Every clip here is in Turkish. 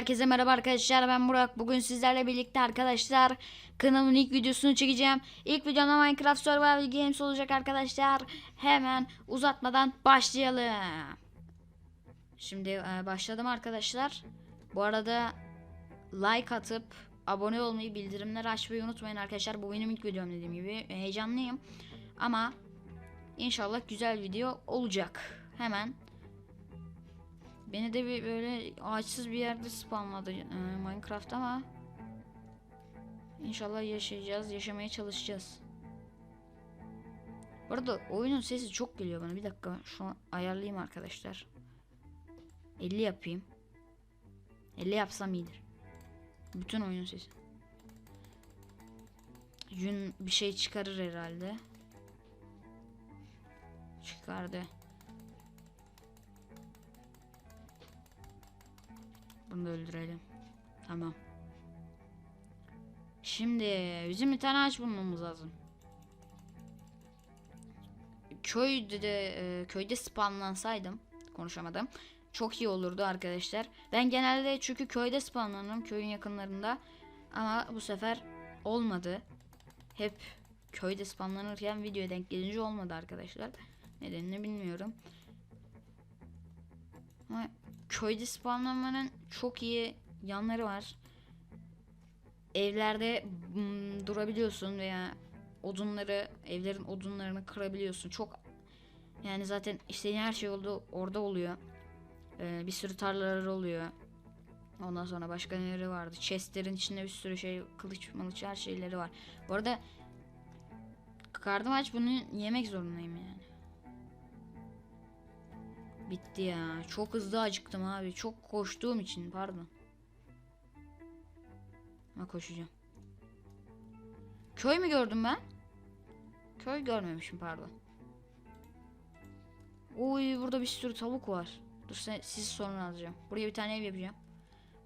Herkese merhaba arkadaşlar ben Burak. Bugün sizlerle birlikte arkadaşlar kanalımın ilk videosunu çekeceğim. İlk videomda Minecraft Survival Games olacak arkadaşlar. Hemen uzatmadan başlayalım. Şimdi e, başladım arkadaşlar. Bu arada like atıp abone olmayı bildirimleri açmayı unutmayın arkadaşlar. Bu benim ilk videom dediğim gibi. Heyecanlıyım. Ama inşallah güzel video olacak. Hemen Beni de bir böyle ağaçsız bir yerde spawnladı e, Minecraft ama İnşallah yaşayacağız, yaşamaya çalışacağız. Bu arada oyunun sesi çok geliyor bana. Bir dakika şunu ayarlayayım arkadaşlar. 50 yapayım. 50 yapsam iyidir. Bütün oyunun sesi. Yün bir şey çıkarır herhalde. Çıkardı. Bunu da öldürelim. Tamam. Şimdi bizim bir tane ağaç bulmamız lazım. Köyde de e, köyde spawnlansaydım konuşamadım. Çok iyi olurdu arkadaşlar. Ben genelde çünkü köyde spawnlanırım köyün yakınlarında. Ama bu sefer olmadı. Hep köyde spawnlanırken videoya denk gelince olmadı arkadaşlar. Nedenini bilmiyorum. Ama köyde spawnlanmanın çok iyi yanları var. Evlerde mm, durabiliyorsun veya odunları, evlerin odunlarını kırabiliyorsun. Çok yani zaten istediğin her şey oldu orada oluyor. Ee, bir sürü tarlaları oluyor. Ondan sonra başka neleri vardı? Chestlerin içinde bir sürü şey, kılıç, mılıç her şeyleri var. Bu arada karnım aç bunu yemek zorundayım yani. Bitti ya. Çok hızlı acıktım abi. Çok koştuğum için pardon. Ha koşacağım. Köy mü gördüm ben? Köy görmemişim pardon. Oy burada bir sürü tavuk var. Dur sen, sizi sonra alacağım. Buraya bir tane ev yapacağım.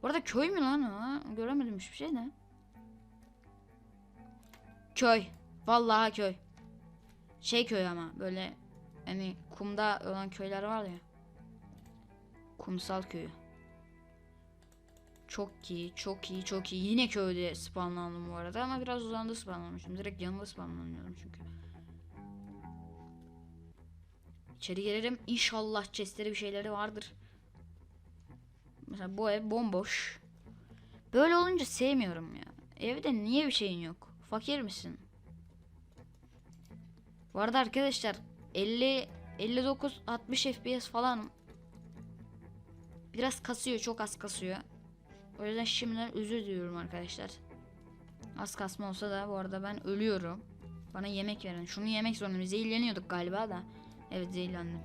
Bu arada köy mü lan o? Göremedim hiçbir şey de. Köy. Vallahi köy. Şey köy ama böyle hani kumda olan köyler var ya. Kumsal köyü. Çok iyi, çok iyi, çok iyi. Yine köyde spawnlandım bu arada ama biraz uzanda spawnlanmışım. Direkt yanında spawnlanıyorum çünkü. İçeri girelim. İnşallah chestleri bir şeyleri vardır. Mesela bu ev bomboş. Böyle olunca sevmiyorum ya. Evde niye bir şeyin yok? Fakir misin? Bu arada arkadaşlar 50 59 60 FPS falan Biraz kasıyor, çok az kasıyor. O yüzden şimdiden özür diliyorum arkadaşlar. Az kasma olsa da bu arada ben ölüyorum. Bana yemek verin. Şunu yemek zorundayım. Zehirleniyorduk galiba da. Evet zehirlendim.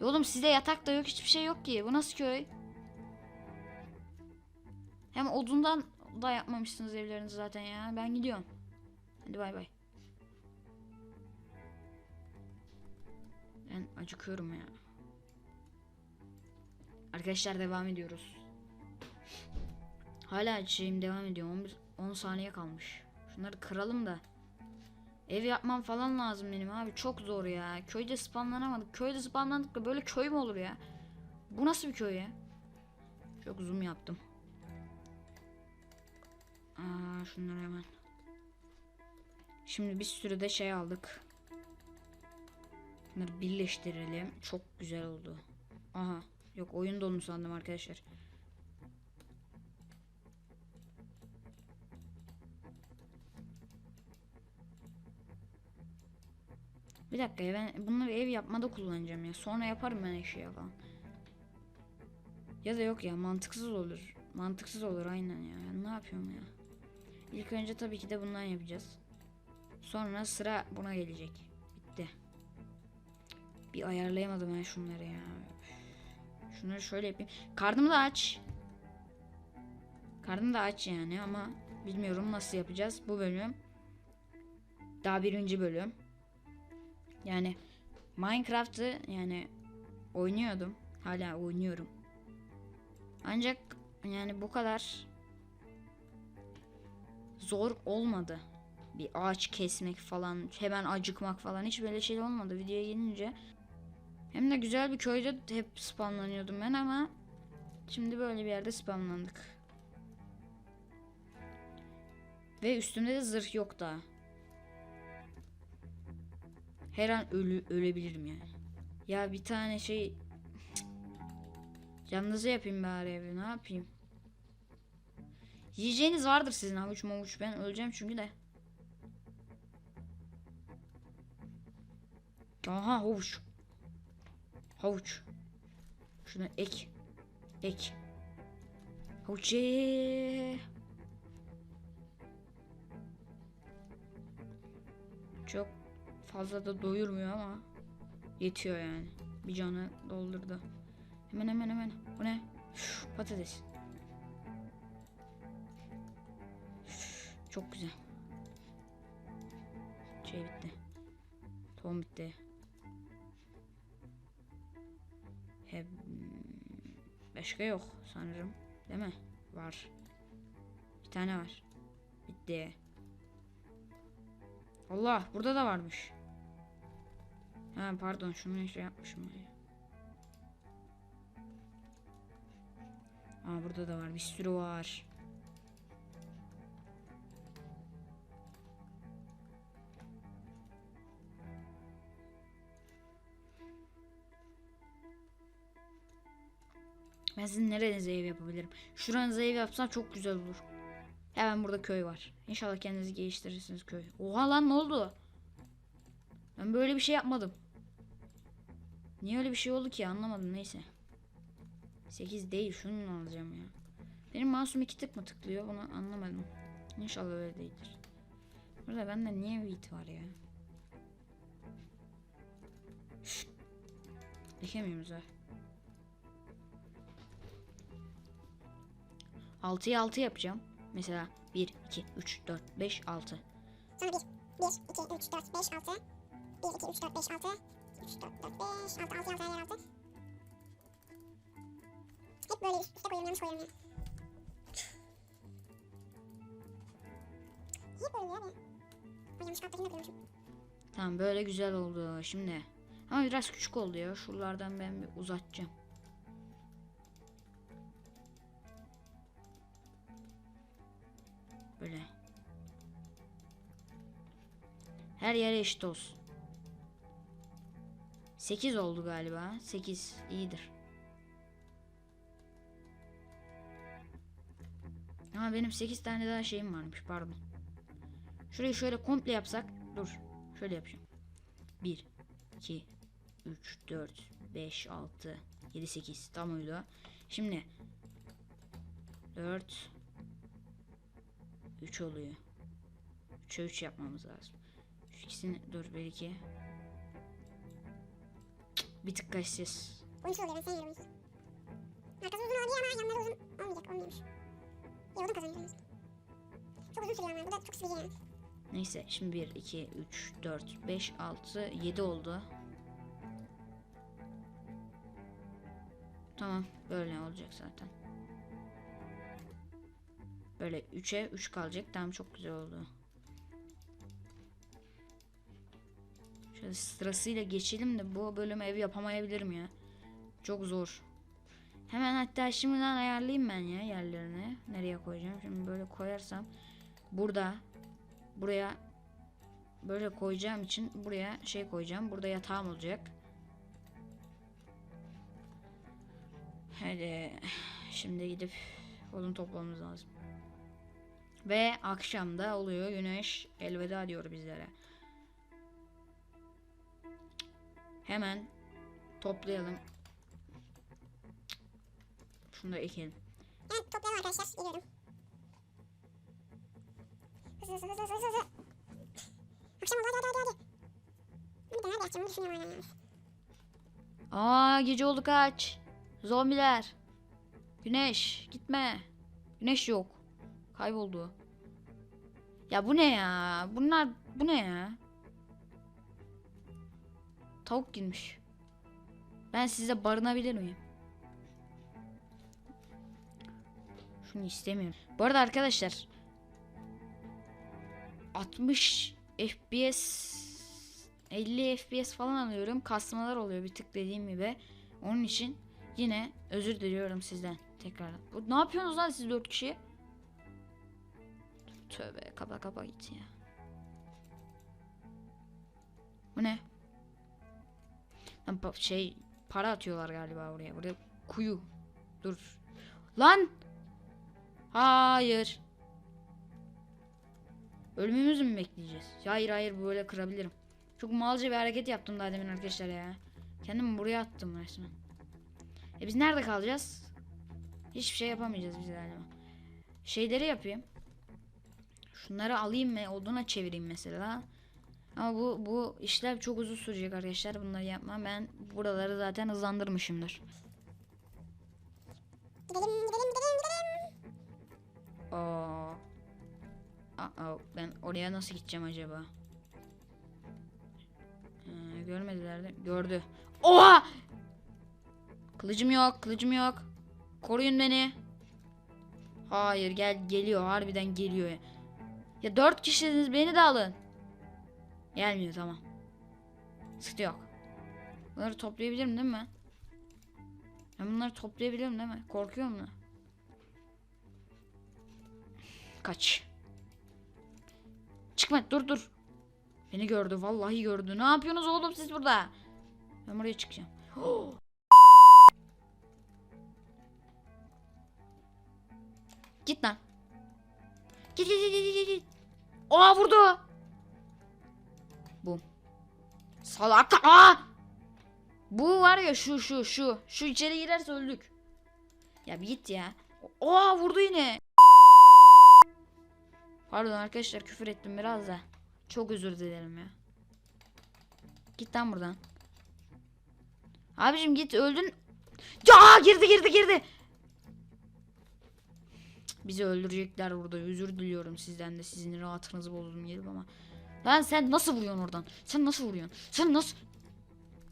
Ya oğlum sizde yatak da yok hiçbir şey yok ki. Bu nasıl köy? Hem odundan da yapmamışsınız evlerinizi zaten ya. Ben gidiyorum. Hadi bay bay. Ben acıkıyorum ya. Arkadaşlar devam ediyoruz. Hala şeyim devam ediyor. 11 10 saniye kalmış. Şunları kıralım da. Ev yapmam falan lazım benim abi. Çok zor ya. Köyde spawnlanamadık. Köyde spawnlandık da böyle köy mü olur ya? Bu nasıl bir köy ya? Çok zoom yaptım. Aa, şunları hemen. Şimdi bir sürü de şey aldık. Bunları birleştirelim. Çok güzel oldu. Aha. Yok oyun donu sandım arkadaşlar. Bir dakika ben bunları ev yapmada kullanacağım ya. Sonra yaparım ben eşya falan. Ya da yok ya mantıksız olur. Mantıksız olur aynen ya. ya ne yapıyorum ya. İlk önce tabii ki de bundan yapacağız. Sonra sıra buna gelecek. Bitti. Bir ayarlayamadım ben şunları ya. Şunları şöyle yapayım. Karnımı da aç. Karnım da aç yani ama bilmiyorum nasıl yapacağız bu bölüm. Daha birinci bölüm. Yani Minecraft'ı yani oynuyordum. Hala oynuyorum. Ancak yani bu kadar zor olmadı. Bir ağaç kesmek falan, hemen acıkmak falan hiç böyle şey olmadı. Videoya gelince Hem de güzel bir köyde hep spamlanıyordum ben ama şimdi böyle bir yerde spamlandık. Ve üstümde de zırh yok daha. Her an ölü ölebilirim yani. Ya bir tane şey. Yalnızca yapayım bari evi ne yapayım. Yiyeceğiniz vardır sizin havuç mavuç ben öleceğim çünkü de. Aha havuç. Havuç. Şunu ek. Ek. Havuç. Çok fazla da doyurmuyor ama yetiyor yani. Bir canı doldurdu. Hemen hemen hemen. Bu ne? Üf, patates. Çok güzel. Şey bitti. Tohum bitti. He, başka yok sanırım. Değil mi? Var. Bir tane var. Bitti. Allah burada da varmış. Ha pardon şunu şey yapmışım. Aa burada da var bir sürü var. Ben sizin nerenize ev yapabilirim? Şuranıza ev yapsam çok güzel olur. Hemen burada köy var. İnşallah kendinizi geliştirirsiniz köy. Oha lan ne oldu? Ben böyle bir şey yapmadım. Niye öyle bir şey oldu ki anlamadım neyse. 8 değil şunu alacağım ya. Benim masum iki tık mı tıklıyor bunu anlamadım. İnşallah öyle değildir. Burada bende niye wheat var ya? Dikemiyoruz ha. 6'ya 6 yapacağım. Mesela 1, 2, 3, 4, 5, 6. Sonra 1, 1, 2, 3, 4, 5, 6. 1, 2, 3, 4, 5, 6. 3, 4, 4, 5, 6, 6 yazar yer 6. Hep böyle üst üste koyuyorum, yanlış koyuyorum ya. Hep böyle oluyor abi. Ay yanlış alttakini de koymuşum. Tamam böyle güzel oldu şimdi. Ama biraz küçük oldu ya. Şuralardan ben bir uzatacağım. Her yere eşit olsun. 8 oldu galiba. 8 iyidir. Ama benim 8 tane daha şeyim varmış pardon. Şurayı şöyle komple yapsak. Dur. Şöyle yapacağım. 1 2 3 4 5 6 7 8 tam uydu. Şimdi 4 3 oluyor. 3'e 3 yapmamız lazım. İkisini dur bir iki. Bir tık kaçacağız. 13 oluyor ben sen yerim 12. Arkası uzun oluyor ama yanları uzun olmayacak, olmuyormuş. Ya odun kazanıyoruz. Çok uzun sürüyor ama bu da çok sıkıcı yani. Neyse şimdi 1 2 3 4 5 6 7 oldu. Tamam böyle olacak zaten. Böyle 3'e 3 kalacak. Tamam çok güzel oldu. Şöyle sırasıyla geçelim de bu bölüm ev yapamayabilirim ya. Çok zor. Hemen hatta şimdiden ayarlayayım ben ya yerlerini. Nereye koyacağım? Şimdi böyle koyarsam burada buraya böyle koyacağım için buraya şey koyacağım. Burada yatağım olacak. Hadi şimdi gidip odun toplamamız lazım. Ve akşamda oluyor. Güneş elveda diyor bizlere. Hemen toplayalım. Şunu da ekelim. Evet toplayalım arkadaşlar. Geliyorum. Hızlı hızlı hızlı hızlı hızlı. Akşam oldu hadi hadi hadi. Bir de nerede yapacağımı düşünüyorum hala. Aa gece oldu kaç. Zombiler. Güneş gitme. Güneş yok. Kayboldu. Ya bu ne ya? Bunlar bu ne ya? Tavuk girmiş. Ben size barınabilir miyim? Şunu istemiyorum. Bu arada arkadaşlar 60 FPS 50 FPS falan alıyorum. Kasmalar oluyor bir tık dediğim gibi. Onun için yine özür diliyorum sizden tekrar. Bu, ne yapıyorsunuz lan siz dört kişi? Tövbe kapa kapa git ya. Bu ne? Şey para atıyorlar galiba oraya. Buraya kuyu. Dur. Lan! Hayır. Ölümümüzü mü bekleyeceğiz? Hayır hayır böyle kırabilirim. Çok malca bir hareket yaptım daha demin arkadaşlar ya. Kendimi buraya attım resmen. E biz nerede kalacağız? Hiçbir şey yapamayacağız biz galiba. Şeyleri yapayım. Şunları alayım mı? Oduna çevireyim mesela. Ama bu bu işler çok uzun sürecek arkadaşlar. Bunları yapmam. Ben buraları zaten hızlandırmışımdır. Gidelim gidelim gidelim gidelim. Aa. Aa, ben oraya nasıl gideceğim acaba? Ee, görmediler de. Gördü. Oha! Kılıcım yok, kılıcım yok. Koruyun beni. Hayır, gel geliyor. Harbiden geliyor. Ya, dört kişisiniz, beni de alın. Gelmiyor tamam. Sıkıntı yok. Bunları toplayabilirim değil mi? Ben bunları toplayabilirim değil mi? Korkuyor mu? Kaç. Çıkma dur dur. Beni gördü vallahi gördü. Ne yapıyorsunuz oğlum siz burada? Ben buraya çıkacağım. Git lan. Git git git git git. Aa vurdu. Salak. Aa! Bu var ya şu şu şu. Şu içeri girerse öldük. Ya bir git ya. Aa vurdu yine. Pardon arkadaşlar küfür ettim biraz da. Çok özür dilerim ya. Git lan buradan. Abicim git öldün. Ya girdi girdi girdi. Bizi öldürecekler burada. Özür diliyorum sizden de. Sizin rahatınızı bozdum gelip ama. Lan sen nasıl vuruyorsun oradan? Sen nasıl vuruyorsun? Sen nasıl?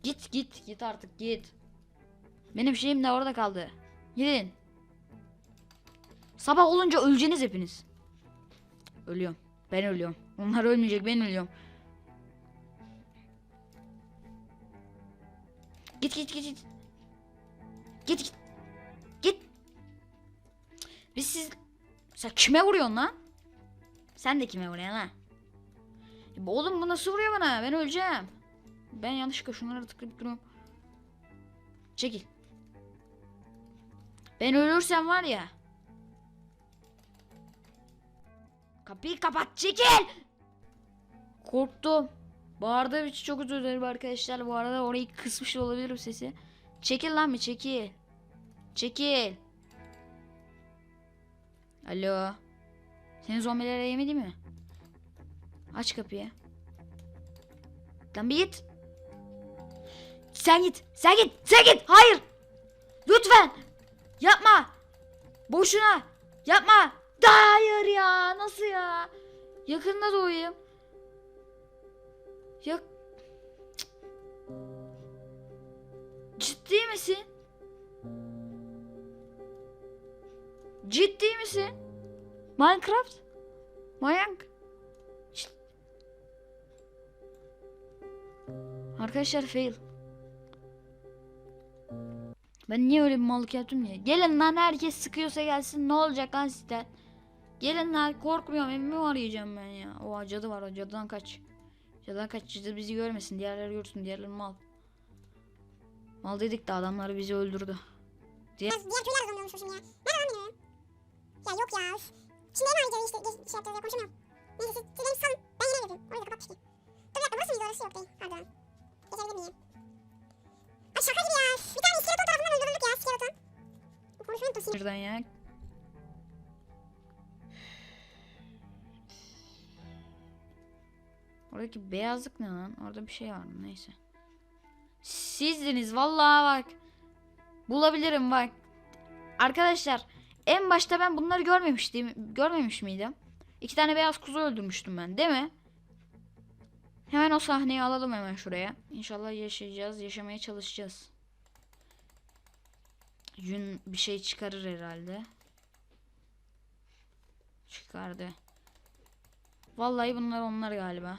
Git git git artık git. Benim şeyim de orada kaldı. Gidin. Sabah olunca öleceğiniz hepiniz. Ölüyorum. Ben ölüyorum. Onlar ölmeyecek ben ölüyorum. Git git git git. Git git. Git. Biz siz... Sen kime vuruyorsun lan? Sen de kime vuruyorsun ha? Oğlum bu nasıl vuruyor bana? Ben öleceğim. Ben yanlışlıkla şunları tıklayıp duruyorum. Çekil. Ben ölürsem var ya. Kapıyı kapat çekil. Korktum. Bağırdığım için çok özür dilerim arkadaşlar. Bu arada orayı kısmış olabilirim sesi. Çekil lan bir çekil. Çekil. Alo. Senin zombilere yemedi mi? Aç kapıyı. Lan bir git. Sen git. Sen git. Sen git. Hayır. Lütfen. Yapma. Boşuna. Yapma. Hayır ya. Nasıl ya? Yakında doğayım. Ya. Ciddi misin? Ciddi misin? Minecraft? Mayank? Arkadaşlar fail. Ben niye öyle bir mallık yaptım ya? Gelin lan herkes sıkıyorsa gelsin ne olacak lan sizden? Gelin lan korkmuyorum evimi arayacağım ben ya. O cadı var o cadıdan kaç. Cadıdan kaç cadı bizi görmesin diğerleri görsün diğerleri mal. Mal dedik de adamları bizi öldürdü. Diğer... Diğer köyler zombi olmuş ya. Lan benim? Ya yok ya. Şimdi hemen ayrıca işte geç, şey yapacağız ya konuşamıyorum. Neyse siz, siz beni. Ben yine yapayım. Orayı da kapat çıkayım. Dur bir dakika burası mıydı orası yok değil. Pardon. Geçebilir miyim? Ay şaka gibi ya. Bir tane iskeleton tarafından öldürüldük ya iskeleton. Bu konuşmayı unuttum. Şuradan ya. Oradaki beyazlık ne lan? Orada bir şey var mı? Neyse. Sizdiniz vallahi bak. Bulabilirim bak. Arkadaşlar en başta ben bunları görmemiştim. Görmemiş miydim? İki tane beyaz kuzu öldürmüştüm ben değil mi? Hemen o sahneyi alalım hemen şuraya. İnşallah yaşayacağız. Yaşamaya çalışacağız. Yün bir şey çıkarır herhalde. Çıkardı. Vallahi bunlar onlar galiba.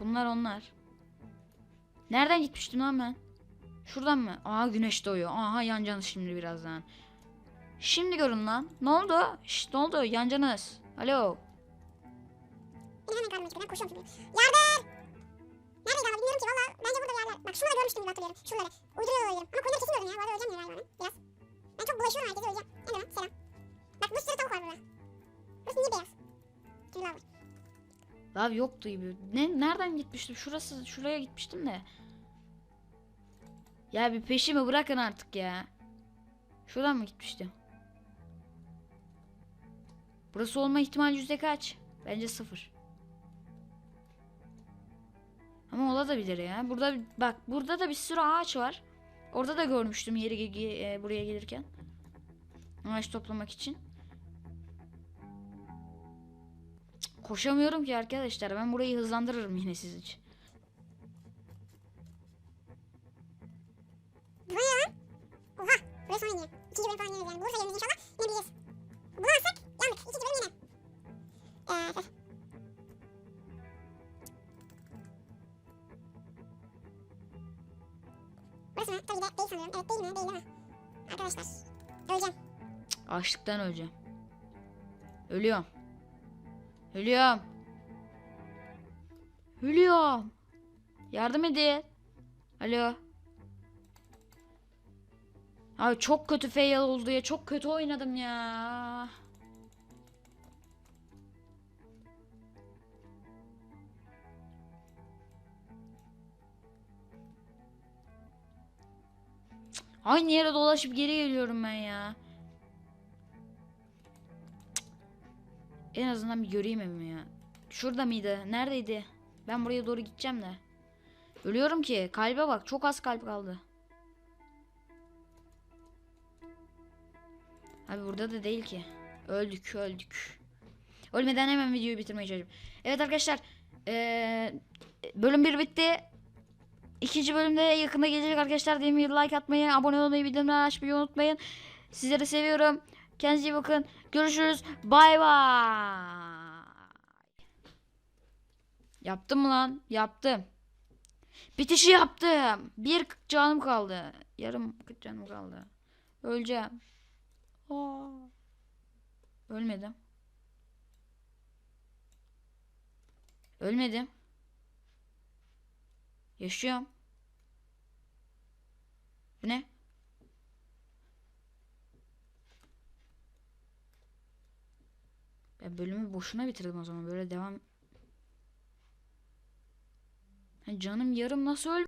Bunlar onlar. Nereden gitmiştim lan ben? Şuradan mı? Aa güneş doğuyor. Aha yanacağız şimdi birazdan. Şimdi görün lan. Ne oldu? Şşt ne oldu? Yancanız. Alo. Benim hemen karnıma çıktı. Ben koşuyorum çünkü. Yardım! Neredeydi ama bilmiyorum ki valla. Bence burada bir yerler. Bak şuraları görmüştüm gibi hatırlıyorum. Şuraları. Uyduruyor olabilirim. Ama koyunları kesin gördüm ya. Bu arada öleceğim galiba ben. Biraz. Ben çok bulaşıyorum herkese öleceğim. Emre selam. Bak bir sürü tavuk var burada. Burası niye beyaz? Lav var. Lav yoktu gibi. Ne nereden gitmiştim? Şurası şuraya gitmiştim de. Ya bir peşimi bırakın artık ya. Şuradan mı gitmiştim? Burası olma ihtimali yüzde kaç? Bence sıfır. Ama olabilir ya. Burada bak burada da bir sürü ağaç var. Orada da görmüştüm yeri e, buraya gelirken. Ağaç toplamak için. Koşamıyorum ki arkadaşlar. Ben burayı hızlandırırım yine siz için. Bu. Mı? Tabii de değil sanırım. Evet değil mi? Değil mi? Arkadaşlar. Öleceğim. Açlıktan öleceğim. Ölüyorum. Ölüyorum. Ölüyorum. Yardım edin. Alo. Abi çok kötü fail oldu ya. Çok kötü oynadım ya. Aynı yere dolaşıp geri geliyorum ben ya. En azından bir göreyim evimi ya. Şurada mıydı? Neredeydi? Ben buraya doğru gideceğim de. Ölüyorum ki. Kalbe bak. Çok az kalp kaldı. Abi burada da değil ki. Öldük öldük. Ölmeden hemen videoyu bitirmeye çalışıyorum. Evet arkadaşlar. eee, bölüm 1 bitti. İkinci bölümde yakında gelecek arkadaşlar. Gibi like atmayı, abone olmayı, bildirimleri açmayı unutmayın. Sizleri seviyorum. Kendinize iyi bakın. Görüşürüz. Bay bay. Yaptım lan? Yaptım. Bitişi yaptım. Bir canım kaldı. Yarım canım kaldı. Öleceğim. Aa. Ölmedim. Ölmedim. Yaşıyorum. Ne? Ben bölümü boşuna bitirdim o zaman. Böyle devam. Canım yarım nasıl öl